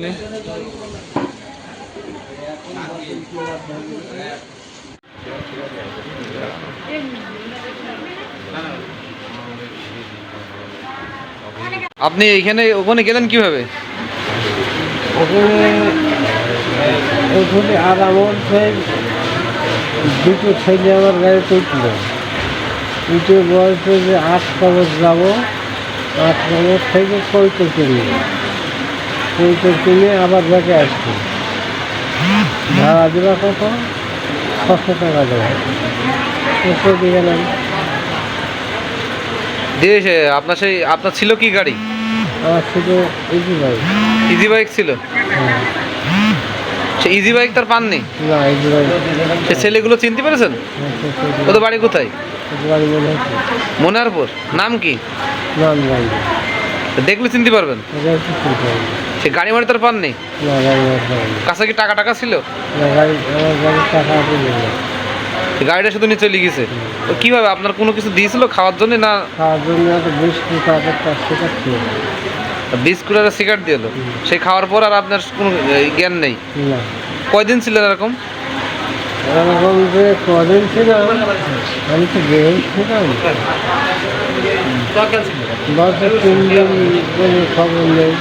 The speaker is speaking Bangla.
আপনি? আপনি এখানে ওখানে গেলেন কীভাবে? ওখানে আর আমার দুটো ছেলে আমার গাড়িতে উঠল উঠে বলছে যে আট কবর যাব, আট কবর থেকে কৈতো কিনে কৈতো কিনে আবার ব্যাগে আসছি। ভাড়া দেওয়া কত? ছশো টাকা ছশো দিয়ে গেলাম দিয়ে আপনার সেই আপনার ছিল কি গাড়ি? আমার শুধু ইজি বাইক ইজি বাইক ছিল? হ্যাঁ। সে ইজি বাইক তার পাননি? না ইজি ভাই সে ছেলেগুলো চিনতে পেরেছেন? ওদের বাড়ি কোথায়? বাড়ি হচ্ছে। মনারপুর। নাম কি? নাম। দেখলে চিনতে পারবেন। সে গাড়ি মারি তার পাননি? না গাড়ি কাছে কি টাকা টাকা ছিল? গাড়িটা শুধু নিচে লিখেছে। তো কীভাবে আপনার কোনো কিছু দিয়েছিল খাওয়ার জন্য না? খাওয়ার জন্য একটা বিস্কুট ছিল। আর সিগারেট দিল। সেই খাওয়ার পর আর আপনার কোনো জ্ঞান নেই। না। কয়দিন ছিলেন এরকম? এরকম যে কদিন ছিলাম আমি তো ছিলাম খবর নেই।